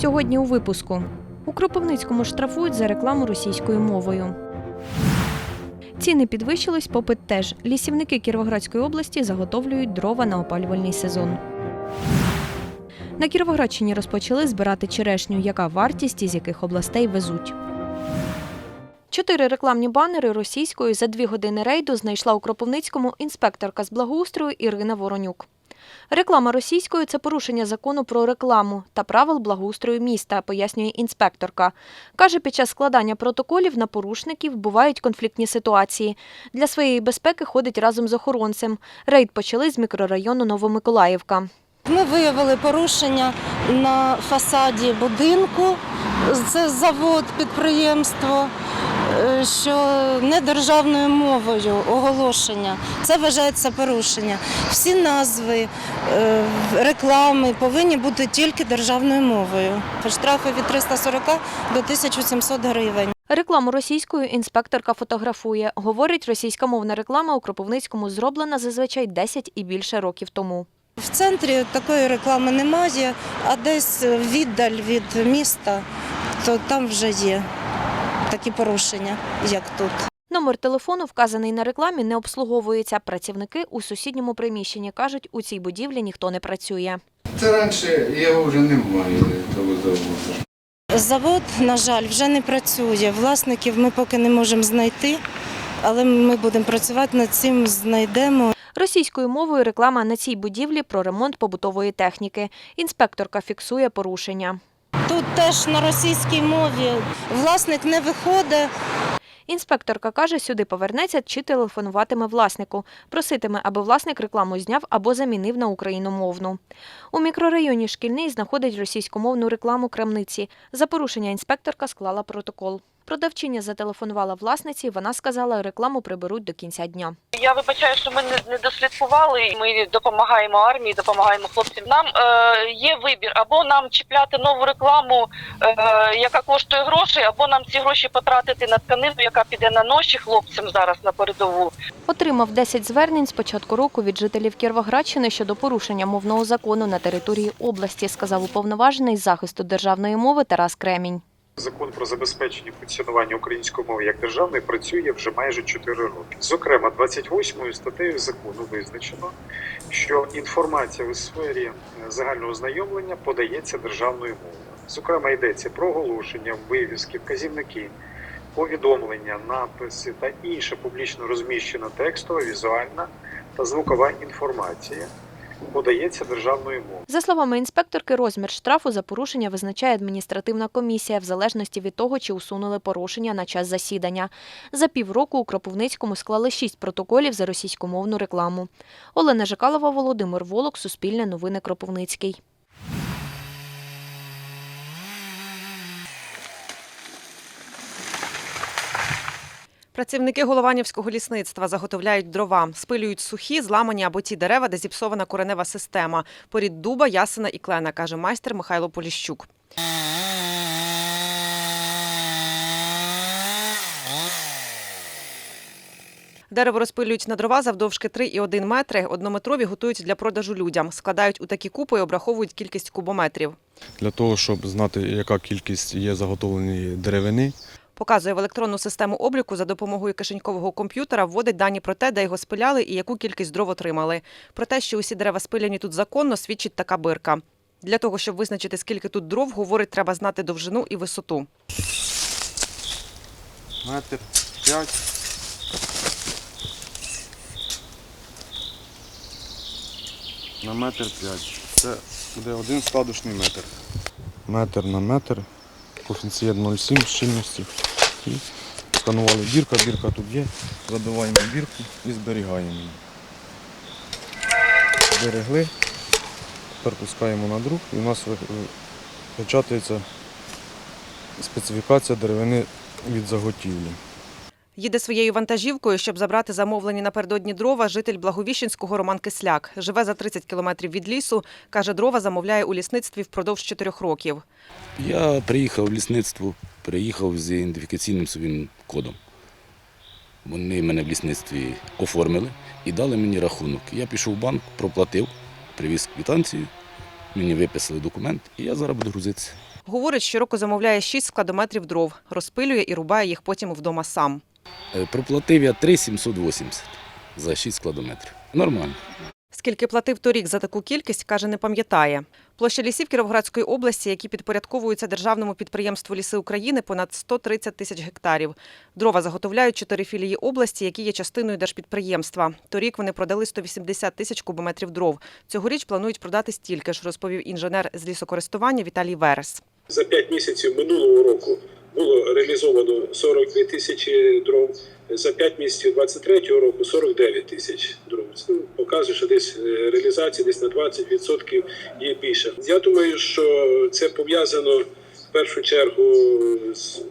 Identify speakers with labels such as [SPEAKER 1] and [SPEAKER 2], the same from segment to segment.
[SPEAKER 1] Сьогодні у випуску у Кропивницькому штрафують за рекламу російською мовою. Ціни підвищились, попит теж. Лісівники Кіровоградської області заготовлюють дрова на опалювальний сезон. На Кіровоградщині розпочали збирати черешню, яка вартість із яких областей везуть. Чотири рекламні банери російською за дві години рейду знайшла у Кропивницькому інспекторка з благоустрою Ірина Воронюк. Реклама російською це порушення закону про рекламу та правил благоустрою міста, пояснює інспекторка. Каже, під час складання протоколів на порушників бувають конфліктні ситуації. Для своєї безпеки ходить разом з охоронцем. Рейд почали з мікрорайону Новомиколаївка.
[SPEAKER 2] Ми виявили порушення на фасаді будинку. Це завод, підприємство, що не державною мовою оголошення. Це вважається порушення. Всі назви е, реклами повинні бути тільки державною мовою. Штрафи від 340 до 1700 гривень.
[SPEAKER 1] Рекламу російською інспекторка фотографує. Говорить, російськомовна реклама у Кропивницькому зроблена зазвичай 10 і більше років тому.
[SPEAKER 2] В центрі такої реклами немає, а десь віддаль від міста, то там вже є такі порушення, як тут.
[SPEAKER 1] Номер телефону, вказаний на рекламі, не обслуговується. Працівники у сусідньому приміщенні кажуть, у цій будівлі ніхто не працює.
[SPEAKER 3] Це раніше його вже немає того заводу.
[SPEAKER 2] Завод, на жаль, вже не працює. Власників ми поки не можемо знайти, але ми будемо працювати над цим, знайдемо.
[SPEAKER 1] Російською мовою реклама на цій будівлі про ремонт побутової техніки. Інспекторка фіксує порушення.
[SPEAKER 2] Тут теж на російській мові власник не виходить.
[SPEAKER 1] Інспекторка каже, сюди повернеться чи телефонуватиме власнику. Проситиме, аби власник рекламу зняв або замінив на україномовну. У мікрорайоні шкільний знаходить російськомовну рекламу крамниці. За порушення інспекторка склала протокол. Продавчиня зателефонувала власниці. Вона сказала, рекламу приберуть до кінця дня.
[SPEAKER 4] Я вибачаю, що ми не, дослідкували. Ми допомагаємо армії, допомагаємо хлопцям. Нам е, є вибір або нам чіпляти нову рекламу, е, яка коштує грошей, або нам ці гроші потратити на тканину, яка піде на ноші хлопцям зараз на передову.
[SPEAKER 1] Отримав 10 звернень з початку року від жителів Кіровоградщини щодо порушення мовного закону на території області, сказав уповноважений з захисту державної мови Тарас Кремінь.
[SPEAKER 5] Закон про забезпечення функціонування української мови як державної працює вже майже 4 роки. Зокрема, 28 статтею закону визначено, що інформація у сфері е, загального знайомлення подається державною мовою. Зокрема, йдеться про оголошення, вивіски, вказівники, повідомлення, написи та інша публічно розміщена текстова, візуальна та звукова інформація подається державною мовою.
[SPEAKER 1] За словами інспекторки, розмір штрафу за порушення визначає адміністративна комісія в залежності від того, чи усунули порушення на час засідання. За півроку у Кропивницькому склали шість протоколів за російськомовну рекламу. Олена Жикалова, Володимир Волок, Суспільне новини Кропивницький.
[SPEAKER 6] Працівники Голованівського лісництва заготовляють дрова, спилюють сухі, зламані або ті дерева, де зіпсована коренева система. Порід дуба, ясена і клена, каже майстер Михайло Поліщук. Дерево розпилюють на дрова завдовжки 3,1 метри. Однометрові готують для продажу людям. Складають у такі купи і обраховують кількість кубометрів.
[SPEAKER 7] для того, щоб знати, яка кількість є заготовленої деревини.
[SPEAKER 6] Показує в електронну систему обліку за допомогою кишенькового комп'ютера, вводить дані про те, де його спиляли і яку кількість дров отримали. Про те, що усі дерева спиляні тут законно, свідчить така бирка. Для того, щоб визначити, скільки тут дров, говорить, треба знати довжину і висоту.
[SPEAKER 7] Метр п'ять. На метр п'ять. Це буде один складочний метр. Метр на метр. Коефіцієнт 0,7 щільності. І сканували бірка, бірка тут є. Забиваємо бірку і зберігаємо її. Зберегли. Тепер пускаємо на друк і у нас печатається специфікація деревини від заготівлі.
[SPEAKER 6] Їде своєю вантажівкою, щоб забрати замовлені напередодні дрова, житель Благовіщенського Роман Кисляк. Живе за 30 кілометрів від лісу. Каже, дрова замовляє у лісництві впродовж чотирьох років.
[SPEAKER 8] Я приїхав в лісництво, приїхав з ідентифікаційним своїм кодом. Вони мене в лісництві оформили і дали мені рахунок. Я пішов в банк, проплатив, привіз квитанцію, мені виписали документ, і я зараз буду грузитися.
[SPEAKER 6] Говорить, щороку замовляє 6 складометрів дров, розпилює і рубає їх потім вдома сам.
[SPEAKER 8] Е, Проплатив я 3 780 за 6 складометрів. Нормально.
[SPEAKER 6] Скільки платив торік за таку кількість, каже, не пам'ятає. Площа лісів Кіровоградської області, які підпорядковуються державному підприємству Ліси України, понад 130 тисяч гектарів. Дрова заготовляють чотири філії області, які є частиною держпідприємства. Торік вони продали 180 тисяч кубометрів дров. Цьогоріч планують продати стільки ж, розповів інженер з лісокористування Віталій Верес.
[SPEAKER 9] За п'ять місяців минулого року було реалізовано 42 тисячі дров. За 5 місяців 23-го року 49 тисяч дров. Це показує, що десь е, реалізація десь на 20% є більше. Я думаю, що це пов'язано в першу чергу з,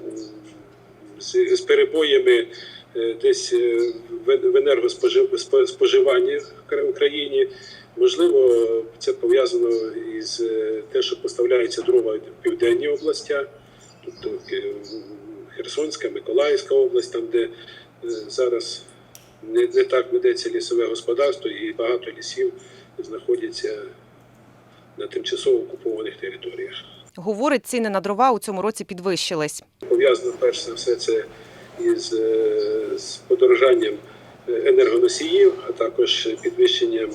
[SPEAKER 9] з, з перебоями е, десь е, в енергоспоживанні в Україні. Можливо, це пов'язано із те, що поставляються дрова в південні області, тобто Херсонська, Миколаївська область, там, де е, зараз не, не так ведеться лісове господарство, і багато лісів знаходяться на тимчасово окупованих територіях.
[SPEAKER 6] Говорить, ціни на дрова у цьому році підвищились.
[SPEAKER 9] Пов'язано перш за все це із е, з подорожанням е, енергоносіїв, а також підвищенням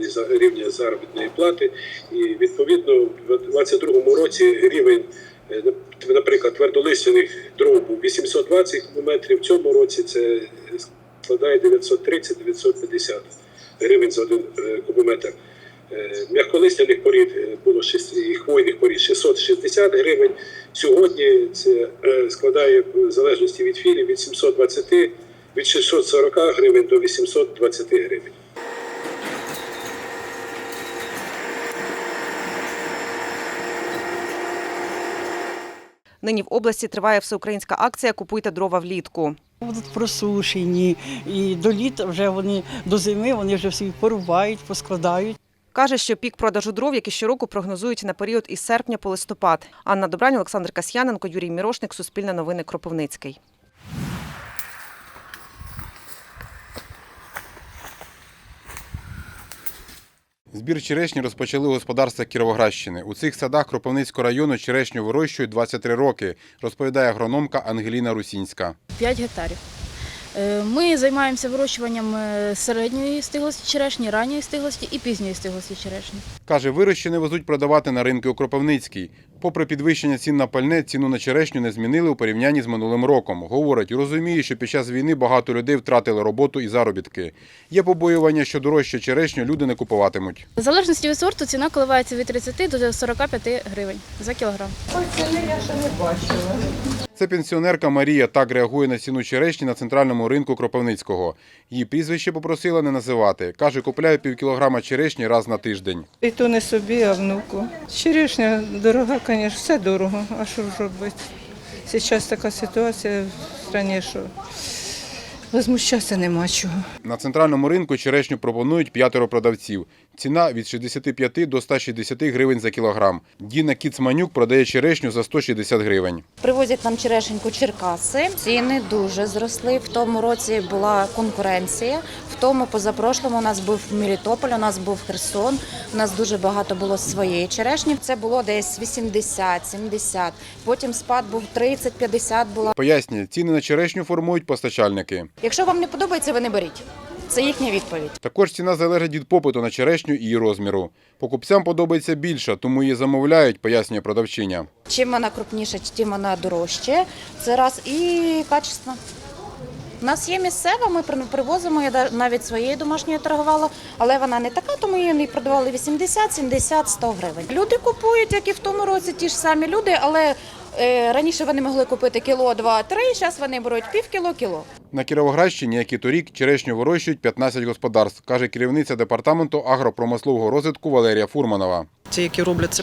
[SPEAKER 9] за- рівня заробітної плати. І відповідно в 2022 році рівень, е, наприклад, твердолистяних дров був 820 кубометрів. В цьому році це складає 930-950 гривень за один е, кубометр. Е, М'яколистяних порід було 6, і хвойних порід 660 гривень. Сьогодні це складає в залежності від філів від 720 від 640 гривень до 820 гривень.
[SPEAKER 6] Нині в області триває всеукраїнська акція Купуйте дрова влітку.
[SPEAKER 10] Будуть просушені, і до літа вже вони до зими вони вже всі порубають, поскладають.
[SPEAKER 6] Каже, що пік продажу дров, які щороку, прогнозують на період із серпня по листопад. Анна Добрань, Олександр Касьяненко, Юрій Мірошник, Суспільне новини, Кропивницький.
[SPEAKER 7] Збір черешні розпочали господарства Кіровоградщини. У цих садах Кропивницького району черешню вирощують 23 роки, розповідає агрономка Ангеліна Русінська.
[SPEAKER 11] 5 гектарів. Е, Ми займаємося вирощуванням е, середньої стиглості черешні, ранньої стиглості і пізньої стиглості черешні.
[SPEAKER 7] Каже, вирощене везуть продавати на ринки у Кропивницький. Попри підвищення цін на пальне, ціну на черешню не змінили у порівнянні з минулим роком. Говорить, розуміє, що під час війни багато людей втратили роботу і заробітки. Є побоювання, що дорожче черешню люди не купуватимуть.
[SPEAKER 11] В залежності від сорту ціна коливається від 30 до 45 гривень за кілограм.
[SPEAKER 7] Це пенсіонерка Марія так реагує на цінучі черешні на центральному ринку Кропивницького. Її прізвище попросила не називати. Каже, купляє півкілограма черешні раз на тиждень.
[SPEAKER 12] І то не собі, а внуку. Черешня дорога, звісно, все дорого. А що ж робити? Зараз така ситуація що возмущатися нема чого.
[SPEAKER 7] На центральному ринку черешню пропонують п'ятеро продавців. Ціна від 65 до 160 гривень за кілограм. Діна Кіцманюк продає черешню за 160 гривень.
[SPEAKER 13] Привозять нам черешеньку Черкаси. Ціни дуже зросли. В тому році була конкуренція. В тому позапрошлому у нас був Мелітополь, у нас був Херсон. У нас дуже багато було своєї черешні. Це було десь 80, 70. Потім спад був 30, 50 була.
[SPEAKER 7] Пояснює, ціни на черешню формують постачальники.
[SPEAKER 13] Якщо вам не подобається, ви не беріть. Це їхня відповідь.
[SPEAKER 7] Також ціна залежить від попиту на черешню і її розміру. Покупцям подобається більше, тому її замовляють, пояснює продавчиня.
[SPEAKER 13] Чим вона крупніша, тим вона дорожче. Це раз і качество. У нас є місцева, ми привозимо, я навіть своєю домашньою торгувала, але вона не така, тому її продавали 80, 70, 100 гривень. Люди купують, як і в тому році, ті ж самі люди, але раніше вони могли купити кіло, два, три, зараз вони беруть пів кіло, кіло.
[SPEAKER 7] На Кіровоградщині, як і торік, черешню вирощують 15 господарств, каже керівниця департаменту агропромислового розвитку Валерія Фурманова.
[SPEAKER 12] Ті, які роблять це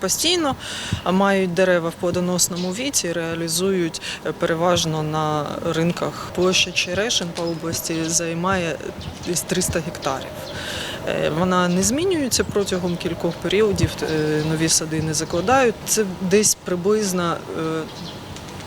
[SPEAKER 12] постійно, а мають дерева в плодоносному віці, реалізують е, переважно на ринках. Площа черешин по області займає десь 300 гектарів. Е, Вона не змінюється протягом кількох періодів, е, нові сади не закладають. Це десь приблизно е,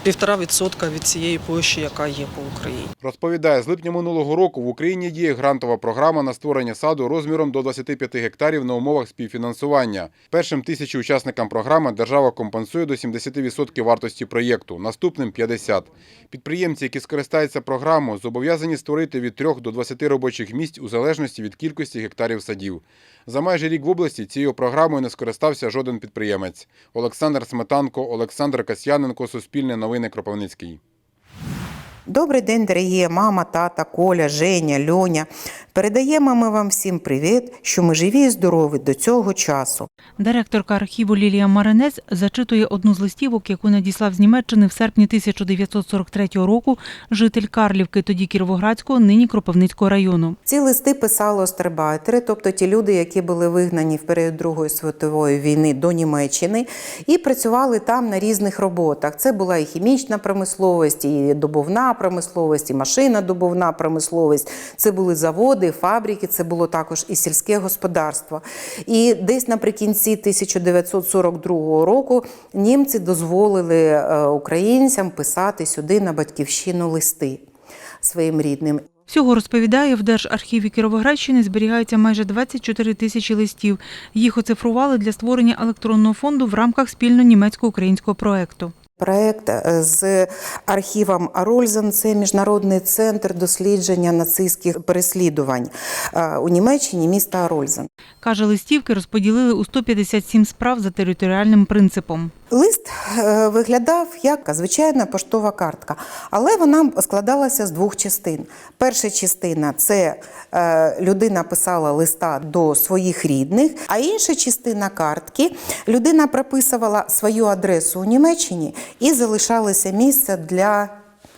[SPEAKER 12] півтора відсотка від цієї площі, яка є по Україні.
[SPEAKER 7] Розповідає, з липня минулого року в Україні діє грантова програма на створення саду розміром до 25 гектарів на умовах співфінансування. Першим тисячі учасникам програми держава компенсує до 70% вартості проєкту, наступним 50%. Підприємці, які скористаються програмою, зобов'язані створити від 3 до 20 робочих місць у залежності від кількості гектарів садів. За майже рік в області цією програмою не скористався жоден підприємець. Олександр Сметанко, Олександр Касьяненко, Суспільне новини Кропивницький.
[SPEAKER 14] Добрий день, дорогі мама, тата, Коля, Женя, Льоня. Передаємо ми вам всім привіт, що ми живі і здорові до цього часу.
[SPEAKER 15] Директорка архіву Лілія Маринець зачитує одну з листівок, яку надіслав з Німеччини в серпні 1943 року житель Карлівки, тоді Кіровоградського, нині Кропивницького району.
[SPEAKER 14] Ці листи писали остербайтери, тобто ті люди, які були вигнані в період Другої світової війни до Німеччини і працювали там на різних роботах. Це була і хімічна промисловість, і добувна промисловість, і машинодобувна промисловість. Це були заводи, фабрики, це було також і сільське господарство. І десь наприкінці 1942 року німці дозволили е, українцям писати сюди на батьківщину листи своїм рідним.
[SPEAKER 15] Всього розповідає, в Держархіві Кіровоградщини зберігається майже 24 тисячі листів. Їх оцифрували для створення електронного фонду в рамках спільно німецько-українського проекту.
[SPEAKER 14] Проект е, з архівом Рользен, це міжнародний центр дослідження нацистських переслідувань е, у Німеччині міста Рользен.
[SPEAKER 15] Каже, листівки розподілили у 157 справ за територіальним принципом.
[SPEAKER 14] Лист е, виглядав як звичайна поштова картка, але вона складалася з двох частин. Перша частина це е, людина писала листа до своїх рідних, а інша частина картки людина прописувала свою адресу у Німеччині і залишалося місце для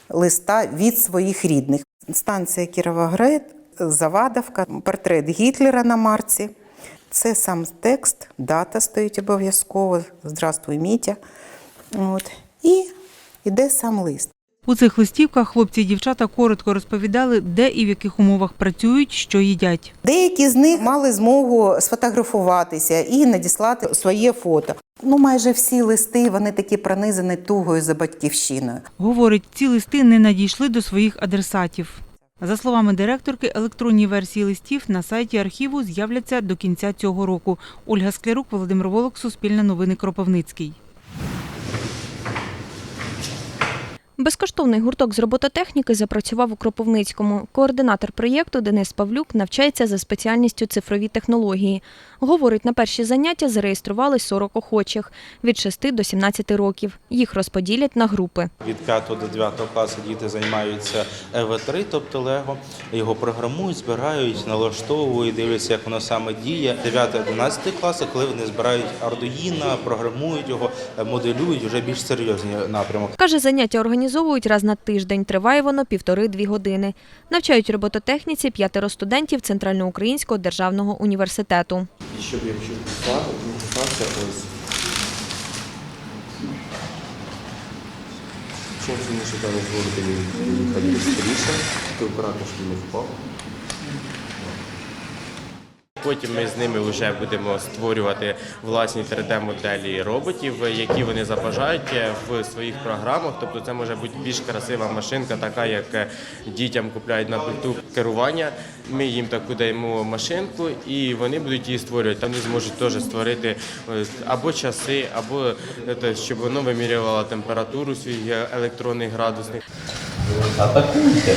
[SPEAKER 14] листа від своїх рідних. Станція Кіровоград, Завадовка, портрет Гітлера на марці. Це сам текст, дата стоїть обов'язково. Здравствуй, Мітя. От. І йде сам лист.
[SPEAKER 15] У цих листівках хлопці і дівчата коротко розповідали, де і в яких умовах працюють, що їдять.
[SPEAKER 14] Деякі з них мали змогу сфотографуватися і надіслати своє фото. Ну, майже всі листи вони такі пронизані тугою за батьківщиною.
[SPEAKER 15] Говорить, ці листи не надійшли до своїх адресатів. За словами директорки, електронні версії листів на сайті архіву з'являться до кінця цього року. Ольга Склярук, Володимир Волок, Суспільне новини Кропивницький.
[SPEAKER 1] Безкоштовний гурток з робототехніки запрацював у Кропивницькому. Координатор проєкту Денис Павлюк навчається за спеціальністю цифрові технології. Говорить, на перші заняття зареєстрували 40 охочих від 6 до 17 років. Їх розподілять на групи.
[SPEAKER 16] Від 5 до 9 класу діти займаються ЕВ3, тобто Лего. Його програмують, збирають, налаштовують, дивляться, як воно саме діє. 9-11 класи, коли вони збирають Arduino, програмують його, моделюють вже більш серйозні напрямок.
[SPEAKER 1] Каже, заняття організовують раз на тиждень. Триває воно півтори-дві години. Навчають робототехніці п'ятеро студентів Центральноукраїнського державного університету.
[SPEAKER 17] І щоб я вчив писати, ну, писався ось. Чим сильніше там дозволити мені їхати скоріше, то акуратно, щоб не впав.
[SPEAKER 18] Потім ми з ними вже будемо створювати власні 3D-моделі роботів, які вони забажають в своїх програмах. Тобто це може бути більш красива машинка, така як дітям купляють на пульту керування. Ми їм таку даємо машинку, і вони будуть її створювати. Вони зможуть теж створити е, або часи, або е, щоб воно вимірювало температуру свій е, електронний градусник.
[SPEAKER 16] Атакуйте!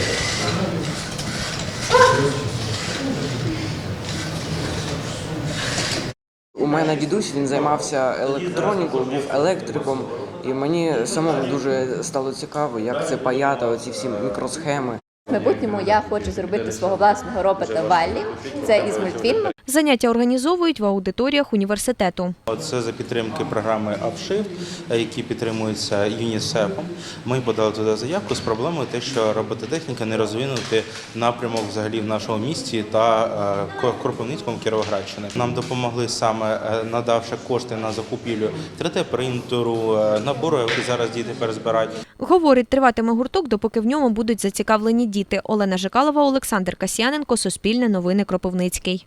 [SPEAKER 19] Мене дідусь він займався електронікою, був електриком, і мені самому дуже стало цікаво, як це паята, оці всі мікросхеми.
[SPEAKER 20] В майбутньому я хочу зробити свого власного робота Валлі. Це із мультфільму.
[SPEAKER 1] Заняття організовують в аудиторіях університету.
[SPEAKER 16] Це за підтримки програми Upshift, які підтримуються ЮНІСЕФом. Ми подали туди заявку з проблемою, те, що робототехніка не розвинути напрямок взагалі в нашому місті та е, Кропивницькому Кіровоградщини. Нам допомогли саме е, надавши кошти на закупівлю 3D-принтеру, е, набору, які зараз діти перезбирають.
[SPEAKER 1] Говорить, триватиме гурток, допоки в ньому будуть зацікавлені діти. Олена Жикалова, Олександр Касьяненко, Суспільне новини Кропивницький.